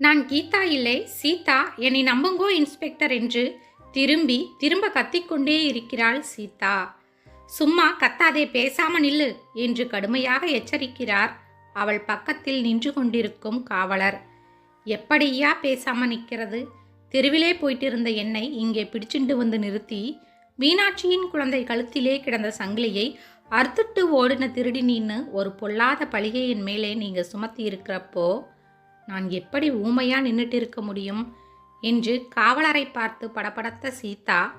நான் கீதா இல்லை சீதா என்னை நம்புங்கோ இன்ஸ்பெக்டர் என்று திரும்பி திரும்ப கத்திக்கொண்டே இருக்கிறாள் சீதா. சும்மா கத்தாதே பேசாம நில்லு என்று கடுமையாக எச்சரிக்கிறார் அவள் பக்கத்தில் நின்று கொண்டிருக்கும் காவலர். எப்படியா பேசாம நிற்கிறது? தெருவிலே போயிட்டிருந்த என்னை இங்கே பிடிச்சிண்டு வந்து நிறுத்தி மீனாட்சியின் குழந்தை கழுத்திலே கிடந்த சங்கிலியை அறுத்துட்டு ஓடின திருடினின்னு ஒரு பொல்லாத பழிகை என் மேலே நீங்கள் சுமத்தி இருக்கிறப்போ நான் எப்படி ஊமையா நின்றுட்டு இருக்க முடியும்? என்று காவலரை பார்த்து படபடத்த சீதா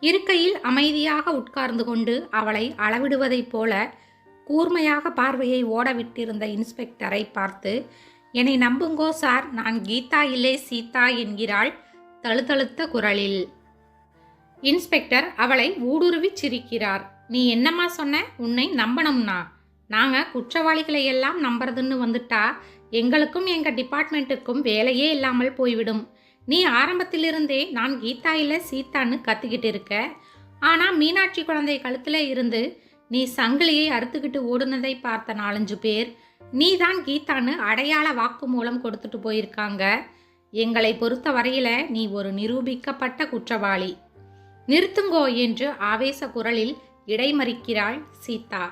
இருக்கையில் அமைதியாக உட்கார்ந்து கொண்டு அவளை அளவிடுவதைப் போல கூர்மையாக பார்வையை ஓடவிட்டிருந்த இன்ஸ்பெக்டரை பார்த்து என்னை நம்புங்கோ சார் நான் கீதா இல்லே சீதா என்கிறாள் தழுதழுத்த குரலில். இன்ஸ்பெக்டர் அவளை ஊடுருவிச் சிரிக்கிறார். நீ என்னம்மா சொன்ன? உன்னை நம்பணும்னா? நாங்கள் குற்றவாளிகளை எல்லாம் நம்புறதுன்னு வந்துட்டா எங்களுக்கும் எங்கள் டிபார்ட்மெண்ட்டுக்கும் வேலையே இல்லாமல் போய்விடும். நீ ஆரம்பத்திலிருந்தே நான் கீதா இல்லை சீதான்னு கத்திக்கிட்டு இருக்க. ஆனால் மீனாட்சி குழந்தை கழுத்தில் இருந்து நீ சங்கிலியை அறுத்துக்கிட்டு ஓடுனதை பார்த்த நாலஞ்சு பேர் நீ தான் கீதான்னு அடையாள வாக்கு மூலம் கொடுத்துட்டு போயிருக்காங்க. எங்களை பொறுத்த வரையில நீ ஒரு நிரூபிக்கப்பட்ட குற்றவாளி. நிறுத்துங்கோ என்று ஆவேச குரலில் இடைமறிக்கிறாள் சீதா.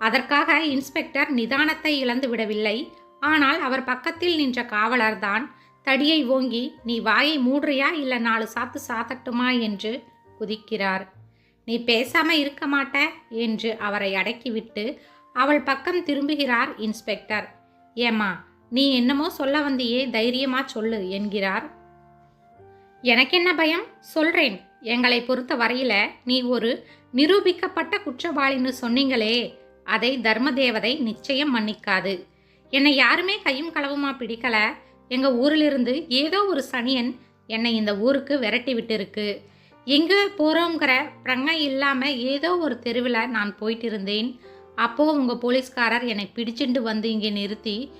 அதற்காக இன்ஸ்பெக்டர் நிதானத்தை இழந்து விடவில்லை. ஆனால் அவர் பக்கத்தில் நின்ற காவலர்தான் தடியை ஓங்கி நீ வாயை மூடுறியா இல்லை நாலு சாத்து சாத்தட்டுமா? என்று குதிக்கிறார். நீ பேசாம இருக்க மாட்ட என்று அவரை அடக்கிவிட்டு அவள் பக்கம் திரும்புகிறார் இன்ஸ்பெக்டர். ஏம்மா நீ என்னமோ சொல்ல வந்தியே தைரியமா சொல்லு என்கிறார். எனக்கென்ன பயம்? சொல்றேன். எங்களை பொறுத்த வரையில நீ ஒரு நிரூபிக்கப்பட்ட குற்றவாளின்னு சொன்னீங்களே அதை தர்மதேவதை நிச்சயம் மன்னிக்காது. என்னை யாருமே கையும் களவுமா பிடிக்கல. எங்கள் ஊரிலிருந்து ஏதோ ஒரு சனியன் என்னை இந்த ஊருக்கு விரட்டி விட்டுருக்கு. எங்கே போகிறோங்கிற பிரங்கை இல்லாமல் ஏதோ ஒரு தெருவில் நான் போயிட்டு இருந்தேன் அப்போது உங்கள் போலீஸ்காரர் என்னை பிடிச்சிட்டு வந்து இங்கே நிறுத்தி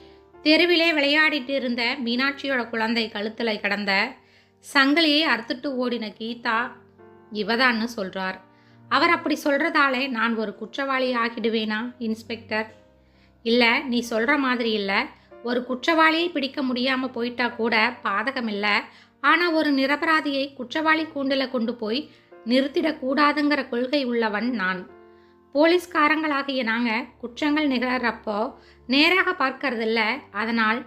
தெருவிலே விளையாடிட்டு இருந்த மீனாட்சியோட குழந்தை கழுத்தில் கிடந்த சங்கிலியை அறுத்துட்டு ஓடின கீதா இவதான்னு சொல்கிறார் அவர் அப்படி சொல்கிறதாலே நான் ஒரு குற்றவாளி ஆகிடுவேனா இன்ஸ்பெக்டர்? இல்லை நீ சொல்கிற மாதிரி இல்லை. ஒரு குற்றவாளியை பிடிக்க முடியாமல் போயிட்டா கூட பாதகம் இல்லை. ஆனால் ஒரு நிரபராதியை குற்றவாளி கூண்டில் கொண்டு போய் நிறுத்திடக்கூடாதுங்கிற கொள்கை உள்ளவன் நான். போலீஸ்காரங்களாகிய நாங்கள் குற்றங்கள் நிகழறப்போ நேராக பார்க்கறதில்ல. அதனால்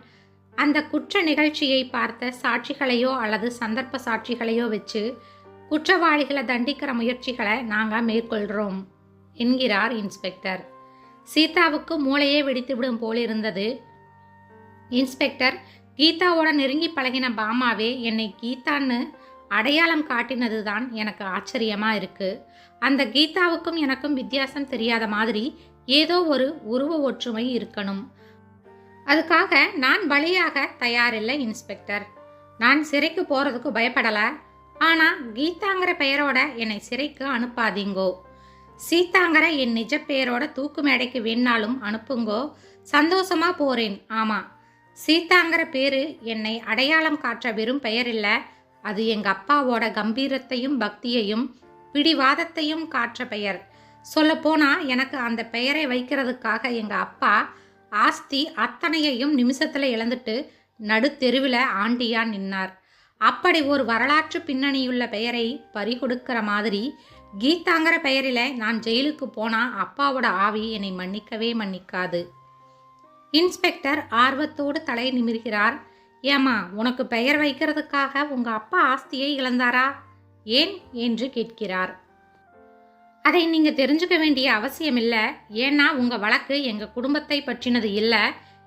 அந்த குற்ற நிகழ்ச்சியை பார்த்த சாட்சிகளையோ அல்லது சந்தர்ப்ப சாட்சிகளையோ வச்சு குற்றவாளிகளை தண்டிக்கிற முயற்சிகளை நாங்கள் மேற்கொள்கிறோம் என்கிறார் இன்ஸ்பெக்டர். சீதாவுக்கு மூளையே வெடித்துவிடும் போலிருந்தது. இன்ஸ்பெக்டர் கீதாவோட நெருங்கி பழகின பாமாவே என்னை கீதான்னு அடையாளம் காட்டினது தான் எனக்கு ஆச்சரியமாக இருக்குது அந்த கீதாவுக்கும் எனக்கும் வித்தியாசம் தெரியாத மாதிரி ஏதோ ஒரு உருவ ஒற்றுமை இருக்கணும். அதுக்காக நான் பலியாக தயாரில்லை இன்ஸ்பெக்டர். நான் சிறைக்கு போகிறதுக்கு பயப்படலை. ஆனால் கீதாங்கிற பெயரோட என்னை சிறைக்கு அனுப்பாதீங்கோ. சீதாங்கிற என் நிஜ பெயரோட தூக்கு மேடைக்கு வேணாலும் அனுப்புங்கோ. சந்தோஷமா போறேன். ஆமா. சீத்தாங்கிற பேரு என்னை அடையாளம் காற்ற வெறும் பெயர் இல்லை அது எங்க அப்பாவோட கம்பீரத்தையும் பக்தியையும் பிடிவாதத்தையும் காற்ற பெயர். சொல்லப்போனா எனக்கு அந்த பெயரை வைக்கிறதுக்காக எங்க அப்பா ஆஸ்தி அத்தனையையும் நிமிஷத்துல இழந்துட்டு நடுத்தெருவில் ஆண்டியா நின்னார். அப்படி ஒரு வரலாற்று பின்னணியுள்ள பெயரை பறிகொடுக்கிற மாதிரி கீதாங்கிற பெயரில் நான் ஜெயிலுக்கு போனால் அப்பாவோட ஆவி என்னை மன்னிக்கவே மன்னிக்காது. இன்ஸ்பெக்டர் ஆர்வத்தோடு தலை நிமிர்கிறார். ஏமா உனக்கு பெயர் வைக்கிறதுக்காக உங்கள் அப்பா ஆஸ்தியை இழந்தாரா? ஏன்? என்று கேட்கிறார். அதை நீங்கள் தெரிஞ்சுக்க வேண்டிய அவசியம் இல்லை ஏன்னா உங்கள் வழக்கு எங்கள் குடும்பத்தை பற்றினது இல்லை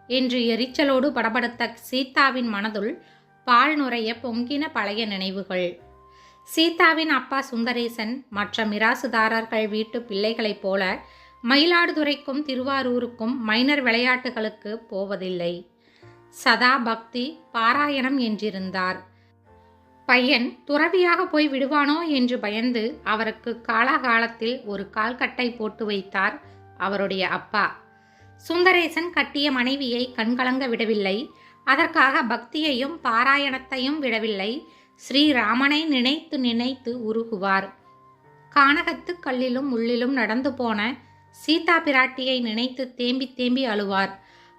என்று எரிச்சலோடு படபடுத்த சீதாவின் மனதுள் பால் நுரைய பொங்கின பழைய நினைவுகள். சீதாவின் அப்பா சுந்தரேசன் மற்ற மிராசுதாரர்கள் வீட்டு பிள்ளைகளைப் போல மயிலாடுதுறைக்கும் திருவாரூருக்கும் மைனர் விளையாட்டுகளுக்கு போவதில்லை. சதா பக்தி பாராயணம் என்றிருந்தார். பையன் துறவியாக போய் விடுவானோ என்று பயந்து அவருக்கு காலாகாலத்தில் ஒரு கால்கட்டை போட்டு வைத்தார் அவருடைய அப்பா. சுந்தரேசன் கட்டிய மனைவியை கண்கலங்க விடவில்லை. அதற்காக பக்தியையும் பாராயணத்தையும் விடவில்லை. ஸ்ரீராமனை நினைத்து நினைத்து உருகுவார். கானகத்து கல்லிலும் உள்ளிலும் நடந்து போன சீதா பிராட்டியை நினைத்து தேம்பி தேம்பி அழுவார்.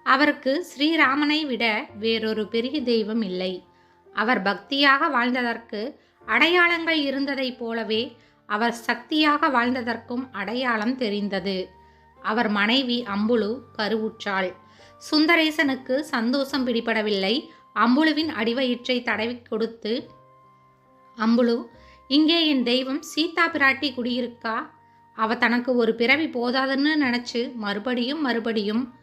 அவருக்கு ஸ்ரீராமனை விட வேறொரு பெரிய தெய்வம் இல்லை. அவர் பக்தியாக வாழ்ந்ததற்கு அடையாளங்கள் இருந்ததைப் போலவே அவர் சக்தியாக வாழ்ந்ததற்கும் அடையாளம் தெரிந்தது. அவர் மனைவி அம்புலு கருவுற்றாள். சுந்தரேசனுக்கு சந்தோஷம் பிடிபடவில்லை. அம்புலுவின் அடிவயிற்றை தடவி கொடுத்து அம்புலு இங்கே என் தெய்வம் சீதா பிராட்டி குடியிருக்கா? அவ தனக்கு ஒரு பிறவி போதாதுன்னு நினச்சி மறுபடியும் மறுபடியும்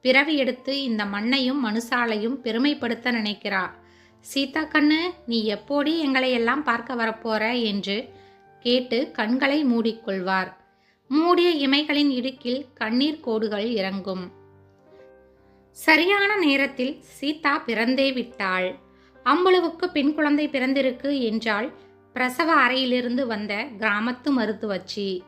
பிறவி எடுத்து இந்த மண்ணையும் மனுஷாலையும் பெருமைப்படுத்த நினைக்கிறா. சீதா கண்ணு நீ எப்போடி எங்களை எல்லாம் பார்க்க வரப்போற? என்று கேட்டு கண்களை மூடிக்கொள்வார். மூடிய இமைகளின் இடுக்கில் கண்ணீர் கோடுகள் இறங்கும். சரியான நேரத்தில் சீதா பிறந்தே விட்டாள். அம்புலுவுக்கு பெண் குழந்தை பிறந்திருக்கு என்றால் பிரசவ அறையிலிருந்து வந்த கிராமத்து மருத்துவச்சி.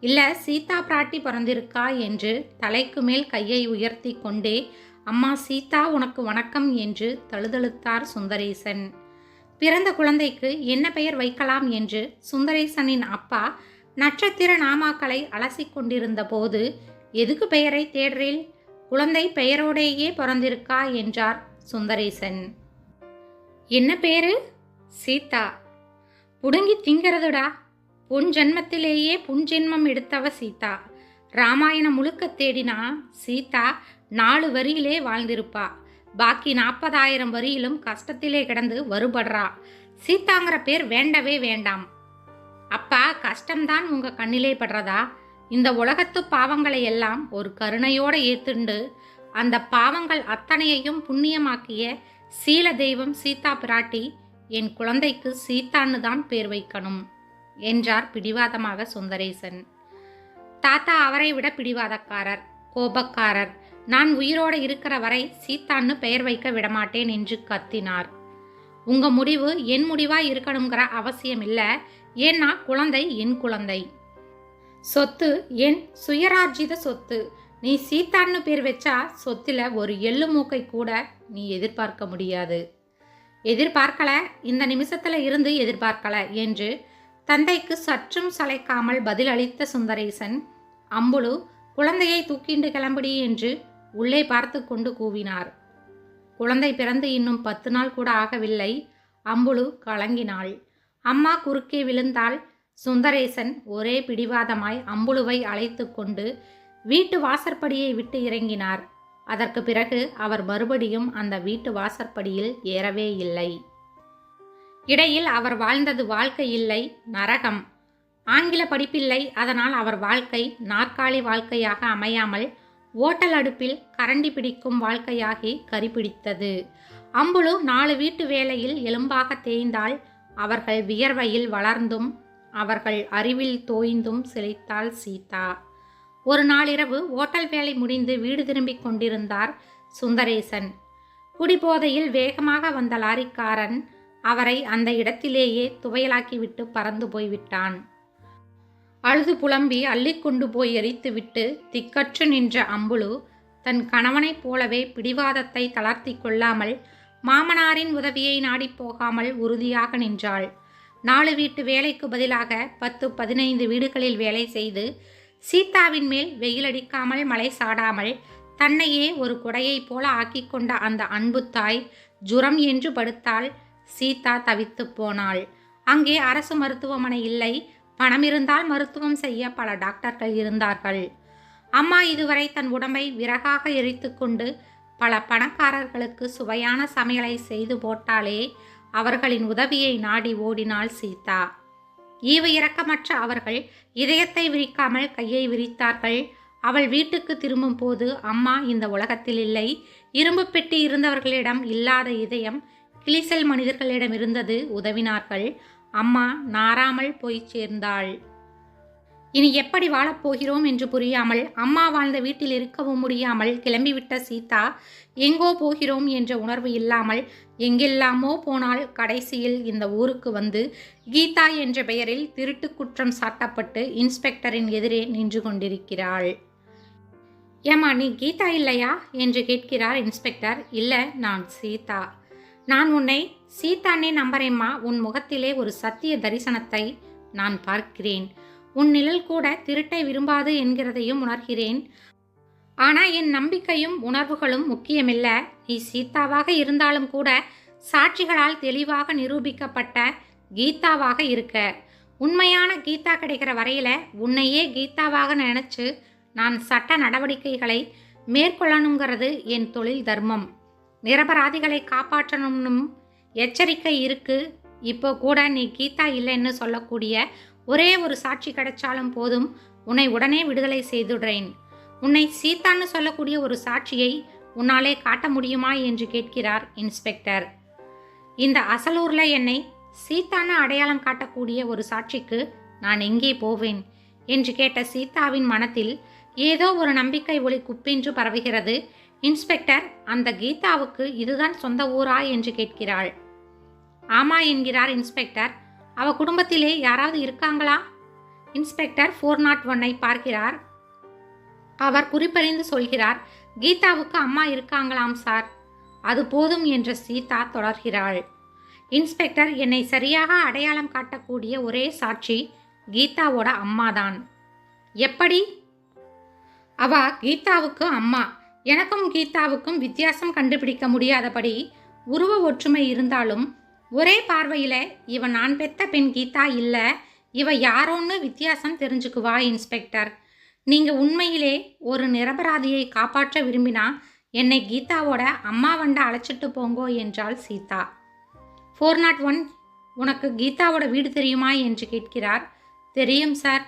இல்லை சீதா பிராட்டி பிறந்திருக்கா என்று தலைக்கு மேல் கையை உயர்த்தி கொண்டே அம்மா சீதா உனக்கு வணக்கம் என்று தழுதழுத்தார் சுந்தரேசன். பிறந்த குழந்தைக்கு என்ன பெயர் வைக்கலாம் என்று சுந்தரேசனின் அப்பா நட்சத்திர நாமாக்களை அலசிக் கொண்டிருந்த போது எதுக்கு பெயரை தேடுறேன் குழந்தை பெயரோடேயே பிறந்திருக்கா என்றார் சுந்தரேசன். என்ன பேரு? சீதா. புடுங்கி திங்கிறதுடா. புன் ஜென்மத்திலேயே புன்ஜென்மம் எடுத்தவ சீதா. ராமாயணம் முழுக்க தேடினா சீதா நாலு வரியிலே வாழ்ந்திருப்பா. பாக்கி நாற்பதாயிரம் வரியிலும் கஷ்டத்திலே கிடந்து வருபடுறா. சீதாங்கிற பேர் வேண்டவே வேண்டாம். அப்பா கஷ்டம்தான் உங்க கண்ணிலே படுறதா? இந்த உலகத்து பாவங்களை எல்லாம் ஒரு கருணையோடு ஏத்துண்டு அந்த பாவங்கள் அத்தனையையும் புண்ணியமாக்கிய சீல தெய்வம் சீதா பிராட்டி என் குழந்தைக்கு சீதான்னு தான் பேர் வைக்கணும் என்றார் பிடிவாதமாக சுந்தரேசன். தாத்தா அவரை விட பிடிவாதக்காரர் கோபக்காரர். நான் உயிரோடு இருக்கிற வரை சீத்தான்னு பெயர் வைக்க விடமாட்டேன் என்று கத்தினார். உங்க முடிவு என் முடிவா இருக்கணுங்கிற அவசியம் இல்லை ஏன்னா குழந்தை என் குழந்தை. சொத்து என் சுயராஜ்ஜித சொத்து. நீ சீத்தான்னு பேர் வச்சா சொத்துல ஒரு எள்ளு மூக்கை கூட நீ எதிர்பார்க்க முடியாது. எதிர்பார்க்கல இந்த நிமிஷத்துல இருந்து எதிர்பார்க்கல என்று தந்தைக்கு சற்றும் சளைக்காமல் பதிலளித்த சுந்தரேசன் அம்புலு குழந்தையை தூக்கிண்டு கிளம்படி என்று உள்ளே பார்த்து கொண்டு கூவினார். குழந்தை பிறந்து இன்னும் பத்து நாள் கூட ஆகவில்லை. அம்புலு கலங்கினாள். அம்மா குறுக்கே விழுந்தால் சுந்தரேசன் ஒரே பிடிவாதமாய் அம்புலுவை அழைத்து கொண்டு வீட்டு வாசற்படியை விட்டு இறங்கினார். அதற்கு பிறகு அவர் மறுபடியும் அந்த வீட்டு வாசற்படியில் ஏறவே இல்லை. இடையில் அவர் வாழ்ந்தது வாழ்க்கை இல்லை நரகம். ஆங்கில படிப்பில்லை அதனால் அவர் வாழ்க்கை நாற்காலி வாழ்க்கையாக அமையாமல் ஓட்டல் அடுப்பில் கரண்டி பிடிக்கும் வாழ்க்கையாகி கரிபிடித்தது. அம்புலு நாலு வீட்டு வேலையில் எலும்பாக தேய்ந்தால் அவர்கள் வியர்வையில் வளர்ந்தும் அவர்கள் அறிவில் தோய்ந்தும் சிலைத்தாள் சீதா. ஒரு நாளிரவு ஓட்டல் வேலை முடிந்து வீடு திரும்பிக் கொண்டிருந்தார் சுந்தரேசன். குடிபோதையில் வேகமாக வந்த லாரிக்காரன் அவரை அந்த இடத்திலேயே துவையலாக்கிவிட்டு பறந்து போய்விட்டான். அழுது புலம்பி அள்ளிக்கொண்டு போய் எரித்துவிட்டு திக்கற்று நின்ற அம்புலு தன் கணவனைப் போலவே பிடிவாதத்தை தளர்த்தி கொள்ளாமல் மாமனாரின் உதவியை நாடிப் போகாமல் உறுதியாக நின்றாள். நாலு வீட்டு வேலைக்கு பதிலாக பத்து பதினைந்து வீடுகளில் வேலை செய்து சீதாவின் மேல் வெயிலடிக்காமல் மழை சாடாமல் தன்னையே ஒரு குடையைப் போல ஆக்கி கொண்ட அந்த அன்பு தாய் ஜுரம் என்று படுத்தால் சீதா தவித்து போனாள். அங்கே அரசு மருத்துவமனை இல்லை. பணம் இருந்தால் மருத்துவம் செய்ய பல டாக்டர்கள் இருந்தார்கள். அம்மா இதுவரை தன் உடம்பை விறகாக எரித்து கொண்டு பல பணக்காரர்களுக்கு சுவையான சமையலை செய்து போட்டாலே அவர்களின் உதவியை நாடி ஓடினாள் சீதா. ஈவு இரக்கமற்ற அவர்கள் இதயத்தை விரிக்காமல் கையை விரித்தார்கள். அவள் வீட்டுக்கு திரும்பும் போது அம்மா இந்த உலகத்தில் இல்லை. இரும்பு பெட்டி இருந்தவர்களிடம் இல்லாத இதயம் கிளிசல் மனிதர்களிடம் இருந்தது உதவினார்கள். அம்மா நாராமல் போய் சேர்ந்தாள். இனி எப்படி வாழப்போகிறோம் என்று புரியாமல் அம்மா வாழ்ந்த வீட்டில் இருக்கவும் முடியாமல் கிளம்பிவிட்ட சீதா எங்கோ போகிறோம் என்ற உணர்வு இல்லாமல் எங்கெல்லாமோ போனால் கடைசியில் இந்த ஊருக்கு வந்து கீதா என்ற பெயரில் திருட்டு குற்றம் சாட்டப்பட்டு இன்ஸ்பெக்டரின் எதிரே நின்று கொண்டிருக்கிறாள். ஏமா நீ கீதா இல்லையா? என்று கேட்கிறார் இன்ஸ்பெக்டர். இல்லை நான் சீதா. நான் உன்னை சீதானே நம்பரேம்மா உன் முகத்திலே ஒரு சத்திய தரிசனத்தை நான் பார்க்கிறேன். உன் நிழல் கூட திருட்டை விரும்பாது என்கிறதையும் உணர்கிறேன். ஆனா என் நம்பிக்கையும் உணர்வுகளும் முக்கியமில்ல. நீ சீதாவாக இருந்தாலும் கூட சாட்சிகளால் தெளிவாக நிரூபிக்கப்பட்ட கீதாவாக இருக்க. உண்மையான கீதா கிடைக்கிற வரையில உன்னையே கீதாவாக நினைச்சு நான் சட்ட நடவடிக்கைகளை மேற்கொள்ளணுங்கிறது என் தொழில் தர்மம். நிரபராதிகளை காப்பாற்றணும்னும் எச்சரிக்கை இருக்கு. இப்போ கூட நீ கீதா இல்லைன்னு சொல்லக்கூடிய ஒரே ஒரு சாட்சி கிடைச்சாலும் போதும் உன்னை உடனே விடுதலை செய்துடுறேன். உன்னை சீதான்னு சொல்லக்கூடிய ஒரு சாட்சியை உன்னாலே காட்ட முடியுமா என்று கேட்கிறார் இன்ஸ்பெக்டர். இந்த அசலூரில் என்னை சீத்தான அடையாளம் காட்டக்கூடிய ஒரு சாட்சிக்கு நான் எங்கே போவேன்? என்று கேட்ட சீதாவின் மனத்தில் ஏதோ ஒரு நம்பிக்கை ஒளி குப்பின்று பரவுகிறது. இன்ஸ்பெக்டர் அந்த கீதாவுக்கு இதுதான் சொந்த ஊரா? என்று கேட்கிறாள். ஆமா என்கிறார் இன்ஸ்பெக்டர். அவ குடும்பத்திலே யாராவது இருக்காங்களா? இன்ஸ்பெக்டர் ஃபோர் நாட் ஒன்னை பார்க்கிறார். அவர் குறிப்பறிந்து சொல்கிறார் கீதாவுக்கு அம்மா இருக்காங்களாம் சார். அது போதும் என்ற சீதா தொடர்கிறாள். இன்ஸ்பெக்டர் என்னை சரியாக அடையாளம் காட்டக்கூடிய ஒரே சாட்சி கீதாவோட அம்மாதான். எப்படி? அவ கீதாவுக்கு அம்மா. எனக்கும் கீதாவுக்கும் வித்தியாசம் கண்டுபிடிக்க முடியாதபடி உருவ ஒற்றுமை இருந்தாலும் ஒரே பார்வையில் இவ நான் பெத்த பெண் கீதா இல்லை இவ யாரோன்னு வித்தியாசம் தெரிஞ்சுக்குவா இன்ஸ்பெக்டர்? நீங்கள் உண்மையிலே ஒரு நிரபராதியை காப்பாற்ற விரும்பினா என்னை கீதாவோட அம்மா வண்டை அழைச்சிட்டு போங்கோ என்றாள் சீதா. ஃபோர் நாட் ஒன் உனக்கு கீதாவோட வீடு தெரியுமா? என்று கேட்கிறார். தெரியும் சார்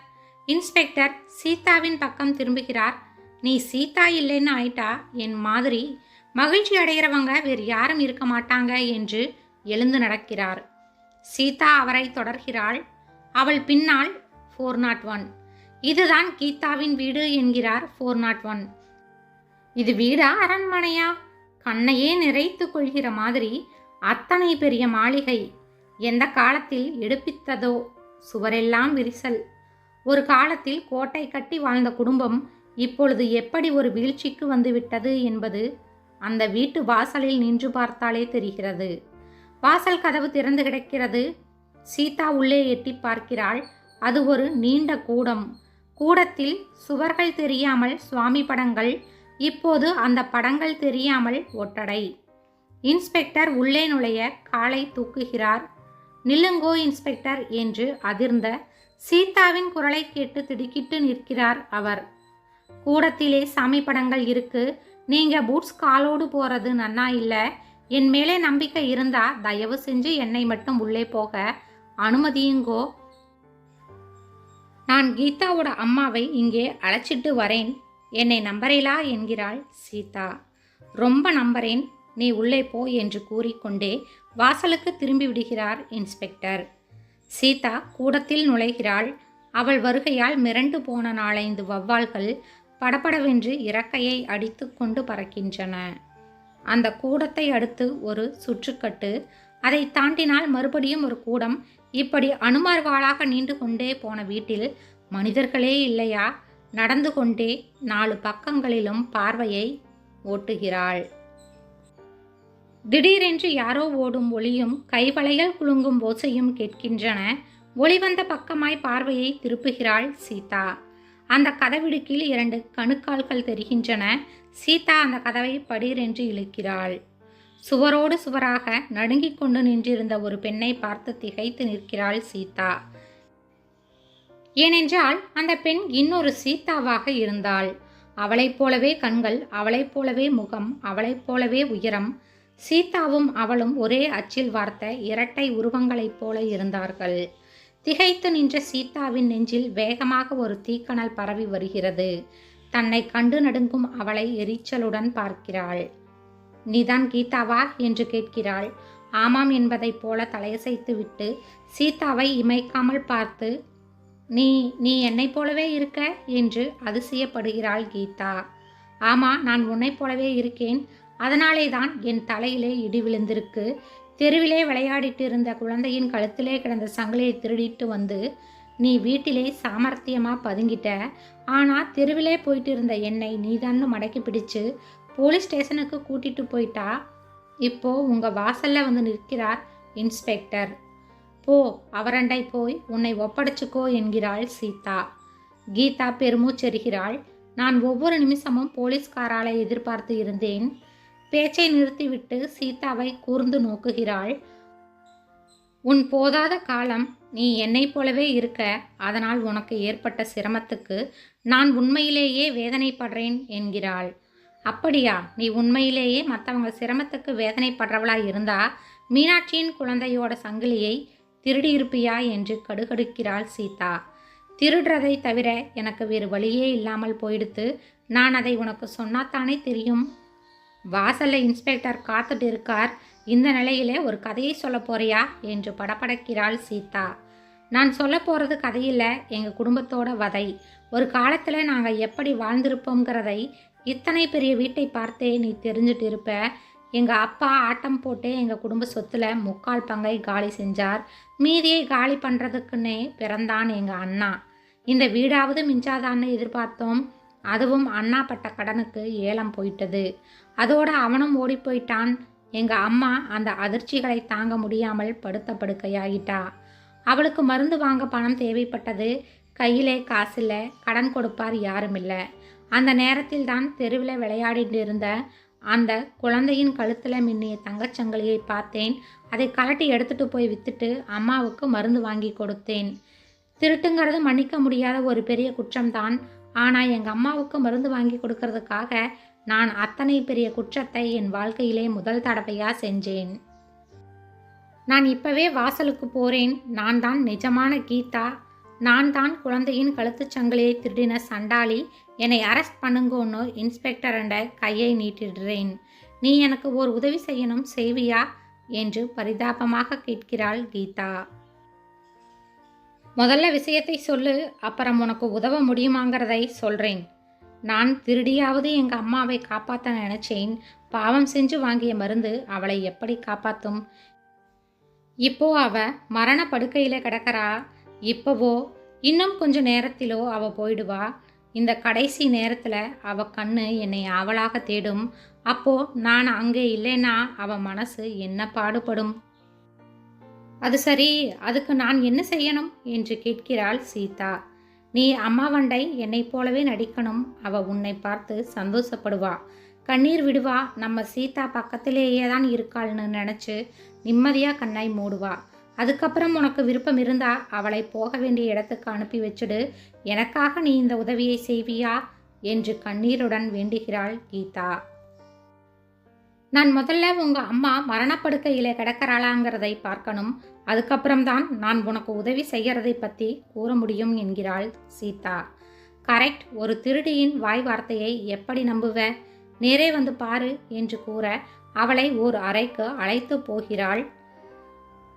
இன்ஸ்பெக்டர் சீதாவின் பக்கம் திரும்புகிறார். நீ சீதா இல்லைன்னு ஆயிட்டா? என் மாதிரி மகிழ்ச்சி அடைகிறவங்க வேறு யாரும் இருக்க மாட்டாங்க என்று எழுந்து நடக்கிறார். சீதா அவரை தொடர்கிறாள். அவள் பின்னால் ஃபோர் நாட் ஒன் இதுதான் கீதாவின் வீடு என்கிறார் ஃபோர் நாட் ஒன் இது வீடா அரண்மனையா? கண்ணையே நிறைத்து கொள்கிற மாதிரி அத்தனை பெரிய மாளிகை. எந்த காலத்தில் எடுப்பித்ததோ? சுவரெல்லாம் விரிசல். ஒரு காலத்தில் கோட்டை கட்டி வாழ்ந்த குடும்பம் இப்பொழுது எப்படி ஒரு வீழ்ச்சிக்கு வந்துவிட்டது? என்பது அந்த வீட்டு வாசலில் நின்று பார்த்தாலே தெரிகிறது. வாசல் கதவு திறந்து கிடக்கிறது. சீதா உள்ளே எட்டி பார்க்கிறாள். அது ஒரு நீண்ட கூடம். கூடத்தில் சுவர்கள் தெரியாமல் சுவாமி படங்கள். இப்போது அந்த படங்கள் தெரியாமல் ஒட்டடை. இன்ஸ்பெக்டர் உள்ளே நுழைய காலை தூக்குகிறார். நில்லுங்கோ இன்ஸ்பெக்டர் என்று அதிர்ந்த சீதாவின் குரலை கேட்டு திடுக்கிட்டு நிற்கிறார் அவர். கூடத்திலே சாமி படங்கள் இருக்கு. நீங்க பூட்ஸ் காலோடு போறது நன்னா இல்லை. என் மேலே நம்பிக்கை இருந்தா தயவு செஞ்சு என்னை மட்டும் உள்ளே போக அனுமதியுங்கோ. நான் கீதாவோட அம்மாவை இங்கே அழைச்சிட்டு வரேன். என்னை நம்பரேலா என்கிறாள் சீதா. ரொம்ப நம்பறேன். நீ உள்ளே போ என்று கூறிக்கொண்டே வாசலுக்கு திரும்பி விடுகிறார் இன்ஸ்பெக்டர். சீதா கூடத்தில் நுழைகிறாள். அவள் வருகையால் மிரண்டு போன நாளைந்து வவ்வால்கள் படபடவென்று இறக்கையை அடித்து கொண்டு பறக்கின்றன. அந்த கூடத்தை அடுத்து ஒரு சுற்றுக்கட்டு. அதை தாண்டினால் மறுபடியும் ஒரு கூடம். இப்படி அனுமர்வாளாக நீண்டு கொண்டே போன வீட்டில் மனிதர்களே இல்லையா? நடந்து கொண்டே நாலு பக்கங்களிலும் பார்வையை ஓட்டுகிறாள். திடீரென்று யாரோ ஓடும் ஒளியும் கைவளையல் குலுங்கும் ஓசையும் கேட்கின்றன. ஒளி வந்த பக்கமாய் பார்வையை திருப்புகிறாள் சீதா. அந்த கதவிடுக்கில் இரண்டு கணுக்கால்கள் தெரிகின்றன. சீதா அந்த கதவை படீரென்று இழுக்கிறாள். சுவரோடு சுவராக நடுங்கிக் கொண்டு நின்றிருந்த ஒரு பெண்ணை பார்த்து திகைத்து நிற்கிறாள் சீதா. ஏனென்றால் அந்த பெண் இன்னொரு சீதாவாக இருந்தாள். அவளைப் போலவே கண்கள் அவளைப் போலவே முகம் அவளைப் போலவே உயரம். சீதாவும் அவளும் ஒரே அச்சில் வார்த்த இரட்டை உருவங்களைப் போல இருந்தார்கள். திகைத்து நின்ற சீதாவின் நெஞ்சில் வேகமாக ஒரு தீக்கணல் பரவி வருகிறது. தன்னை கண்டு நடுங்கும் அவளை எரிச்சலுடன் பார்க்கிறாள். நீதான் கீதாவா என்று கேட்கிறாள். ஆமாம் என்பதைப் போல தலையசைத்து விட்டு சீதாவை இமைக்காமல் பார்த்து நீ நீ என்னைப் போலவே இருக்க என்று அதிசயப்படுகிறாள் கீதா. ஆமா நான் உன்னைப் போலவே இருக்கேன். அதனாலே தான் என் தலையிலே இடி விழுந்திருக்கு. தெருவிலே விளையாடிட்டு இருந்த குழந்தையின் கழுத்திலே கிடந்த சங்கிலியை திருடிட்டு வந்து நீ வீட்டிலே சாமர்த்தியமாக பதுங்கிட்ட. ஆனால் தெருவிலே போயிட்டு இருந்த என்னை நீதான்னு மடக்கி பிடிச்சு போலீஸ் ஸ்டேஷனுக்கு கூட்டிட்டு போயிட்டா. இப்போ உங்கள் வாசலில் வந்து நிற்கிறார் இன்ஸ்பெக்டர். போ அவரண்டை போய் உன்னை ஒப்படைச்சுக்கோ என்கிறாள் சீதா. கீதா பெருமூச்செறுகிறாள் நான் ஒவ்வொரு நிமிஷமும் போலீஸ்காராலை எதிர்பார்த்து இருந்தேன். பேச்சை நிறுத்திவிட்டு சீதாவை கூர்ந்து நோக்குகிறாள். உன் போதாத காலம் நீ என்னை போலவே இருக்க அதனால் உனக்கு ஏற்பட்ட சிரமத்துக்கு நான் உண்மையிலேயே வேதனைப்படுறேன் என்கிறாள். அப்படியா? நீ உண்மையிலேயே மற்றவங்க சிரமத்துக்கு வேதனைப்படுறவளா இருந்தா மீனாட்சியின் குழந்தையோட சங்கிலியை திருடியிருப்பியா என்று கடுகடுக்கிறாள் சீதா. திருடுறதை தவிர எனக்கு வேறு வழியே இல்லாமல் போயிடுத்து நான் அதை உனக்கு சொன்னாத்தானே தெரியும்? வாசலில் இன்ஸ்பெக்டர் காத்துட்டு இருக்கார். இந்த நிலையிலே ஒரு கதையை சொல்ல போறியா? என்று படபடக்கிறாள் சீதா. நான் சொல்ல போகிறது கதையில் எங்கள் குடும்பத்தோட வதை. ஒரு காலத்தில் நாங்கள் எப்படி வாழ்ந்திருப்போங்கிறதை இத்தனை பெரிய வீட்டை பார்த்தே நீ தெரிஞ்சுட்டு இருப்ப. எங்கள் அப்பா ஆட்டம் போட்டு எங்கள் குடும்ப சொத்துல முக்கால் பங்கை காலி செஞ்சார். மீதியை காலி பண்ணுறதுக்குன்னே பிறந்தான் எங்கள் அண்ணா. இந்த வீடாவது மிஞ்சாதான்னு எதிர்பார்த்தோம். அதுவும் அண்ணா பட்ட கடனுக்கு ஏலம் போயிட்டது. அதோடு அவனும் ஓடி போயிட்டான் எங்கள் அம்மா அந்த அதிர்ச்சிகளை தாங்க முடியாமல் படுத்த படுக்கையாகிட்டா அவளுக்கு மருந்து வாங்க பணம் தேவைப்பட்டது. கையிலே காசில்ல கடன் கொடுப்பார் யாரும் இல்லை. அந்த நேரத்தில் தான் தெருவில் விளையாடிட்டு இருந்த அந்த குழந்தையின் கழுத்தில் மின்னிய தங்கச்சங்கிலியை பார்த்தேன். அதை கலட்டி எடுத்துட்டு போய் வித்துட்டு அம்மாவுக்கு மருந்து வாங்கி கொடுத்தேன். திருட்டுங்கிறது மன்னிக்க முடியாத ஒரு பெரிய குற்றம்தான். ஆனால் எங்கள் அம்மாவுக்கு மருந்து வாங்கி கொடுக்கறதுக்காக நான் அத்தனை பெரிய குற்றத்தை என் வாழ்க்கையிலே முதல் தடவையாக செஞ்சேன். நான் இப்பவே வாசலுக்கு போறேன். நான் தான் நிஜமான கீதா. நான் தான் குழந்தையின் கழுத்துச் சங்கிலியை திருடின சண்டாளி. என்னை அரெஸ்ட் பண்ணுங்கன்னு இன்ஸ்பெக்டர் என்ற கையை நீட்டிடுறேன். நீ எனக்கு ஒரு உதவி செய்யணும் செய்வியா? என்று பரிதாபமாக கேட்கிறாள் கீதா. முதல்ல விஷயத்தை சொல்லு அப்புறம் உனக்கு உதவ முடியுமாங்கிறதை சொல்கிறேன் நான் திருடியாவது எங்கள் அம்மாவை காப்பாற்ற நினைச்சேன். பாவம் செஞ்சு வாங்கிய மருந்து அவளை எப்படி காப்பாற்றும் இப்போ அவ மரண படுக்கையில் கிடக்கிறா? இப்போவோ? இன்னும் கொஞ்ச நேரத்திலோ அவ போயிடுவா? இந்த கடைசி நேரத்தில் அவ கண்ணு என்னை ஆவலாக தேடும். அப்போ நான் அங்கே இல்லைன்னா அவ மனசு என்ன பாடுபடும்? அது சரி அதுக்கு நான் என்ன செய்யணும்? என்று கேட்கிறாள் சீதா. நீ அம்மாவண்டை என்னைப் போலவே நடிக்கணும். அவ உன்னை பார்த்து சந்தோஷப்படுவா. கண்ணீர் விடுவா. நம்ம சீதா பக்கத்திலேயே தான் இருக்காள்னு நினச்சி நிம்மதியாக கண்ணை மூடுவா. அதுக்கப்புறம் உனக்கு விருப்பம் இருந்தா அவளை போக வேண்டிய இடத்துக்கு அனுப்பி வச்சுடு. எனக்காக நீ இந்த உதவியை செய்வியா? என்று கண்ணீருடன் வேண்டுகிறாள் கீதா. நான் முதல்ல உங்கள் அம்மா மரணப்படுக்கையில் கிடக்கிறாளாங்கிறதை பார்க்கணும். அதுக்கப்புறம்தான் நான் உனக்கு உதவி செய்கிறதை பற்றி கூற முடியும் என்கிறாள் சீதா. கரெக்ட். ஒரு திருடியின் வாய் வார்த்தையை எப்படி நம்புவ? நேரே வந்து பாரு என்று கூற அவளை ஓர் அறைக்கு அழைத்து போகிறாள்.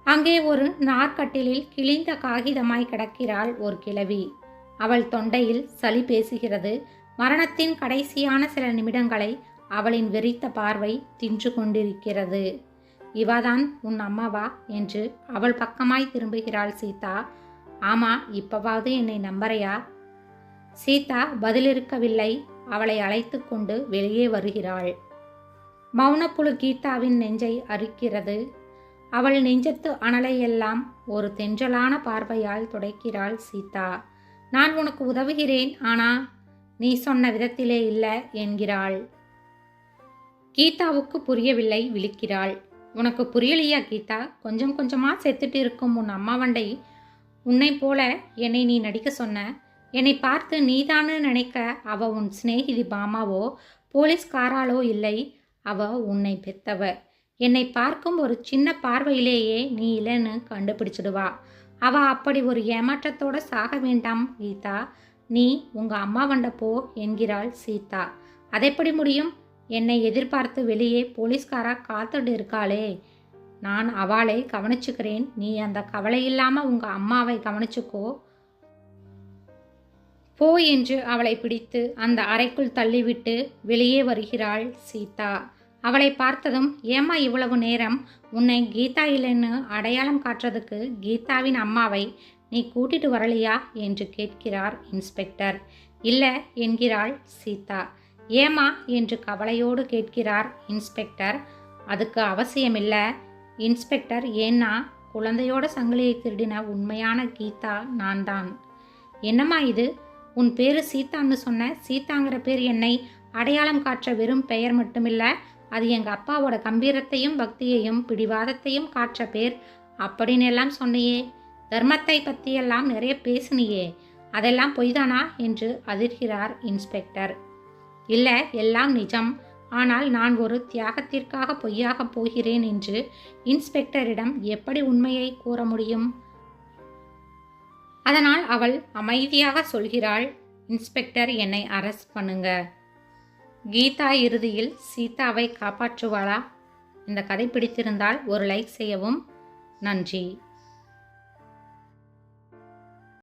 அங்கே ஒரு நாற்கட்டிலில் கிழிந்த காகிதமாய் கிடக்கிறாள் ஒரு கிழவி. அவள் தொண்டையில் சளி பேசுகிறது. மரணத்தின் கடைசியான சில நிமிடங்களை அவளின் வெறித்த பார்வை தின்று கொண்டிருக்கிறது. இவாதான் உன் அம்மாவா? என்று அவள் பக்கமாய் திரும்புகிறாள் சீதா. ஆமா இப்பவாவது என்னை நம்பறையா? சீதா பதிலிருக்கவில்லை. அவளை அழைத்து கொண்டு வெளியே வருகிறாள். மௌனப்புழு கீதாவின் நெஞ்சை அரிக்கிறது அவள் நெஞ்சத்து அனலையெல்லாம் ஒரு தென்றலான பார்வையால் துடைக்கிறாள் சீதா. நான் உனக்கு உதவுகிறேன் ஆனா நீ சொன்ன விதத்திலே இல்லை என்கிறாள். கீதாவுக்கு புரியவில்லை விழிக்கிறாள். உனக்கு புரியலையா கீதா? கொஞ்சம் கொஞ்சமாக செத்துட்டு இருக்கும் உன் அம்மாவண்டை உன்னை போல என்னை நீ நடிக்க சொன்ன. என்னை பார்த்து நீதான்னு நினைக்க அவ உன் சிநேகிதி பாமாவோ போலீஸ்காராலோ இல்லை. அவ உன்னை பெத்தவ. என்னை பார்க்கும் ஒரு சின்ன பார்வையிலேயே நீ இல்லைன்னு கண்டுபிடிச்சிடுவா. அவ அப்படி ஒரு ஏமாற்றத்தோட சாக வேண்டாம் கீதா. நீ உங்க அம்மா வண்ட போ என்கிறாள் சீதா. அதெப்படி முடியும்? என்னை எதிர்பார்த்து வெளியே போலீஸ்காரா காத்துட்டு இருக்காளே நான் அவளை கவனிச்சுக்கிறேன். நீ அந்த கவலை இல்லாமல் உங்கள் அம்மாவை கவனிச்சுக்கோ. போ என்று அவளை பிடித்து அந்த அறைக்குள் தள்ளிவிட்டு வெளியே வருகிறாள் சீதா. அவளை பார்த்ததும் ஏம்மா இவ்வளவு நேரம்? உன்னை கீதா இல்லைன்னு அடையாளம் காட்டுறதுக்கு கீதாவின் அம்மாவை நீ கூட்டிட்டு வரலையா? என்று கேட்கிறார் இன்ஸ்பெக்டர். இல்லை என்கிறாள் சீதா. ஏமா என்று கவலையோடு கேட்கிறார் இன்ஸ்பெக்டர். அதுக்கு அவசியமில்லை. இன்ஸ்பெக்டர் ஏன்னா குழந்தையோட சங்கிலியை திருடின உண்மையான கீதா நான் தான் என்னம்மா இது? உன் பேரு சீதான்னு சொன்ன சீதாங்கிற பேர் என்னை அடையாளம் காற்ற வெறும் பெயர் மட்டுமில்ல அது எங்கள் அப்பாவோட கம்பீரத்தையும் பக்தியையும் பிடிவாதத்தையும் காற்ற பேர் அப்படின்னு எல்லாம் சொன்னியே. தர்மத்தை பற்றியெல்லாம் நிறைய பேசினியே. அதெல்லாம் பொய்தானா? என்று அதிர்கிறார் இன்ஸ்பெக்டர். இல்லை எல்லாம் நிஜம். ஆனால் நான் ஒரு தியாகத்திற்காக பொய்யாக போகிறேன் என்று இன்ஸ்பெக்டரிடம் எப்படி உண்மையை கூற முடியும்? அதனால் அவள் அமைதியாக சொல்கிறாள் இன்ஸ்பெக்டர் என்னை அரெஸ்ட் பண்ணுங்க. கீதா இறுதியில் சீதாவை காப்பாற்றுவாளா? இந்த கதை பிடித்திருந்தால் ஒரு லைக் செய்யவும். நன்றி.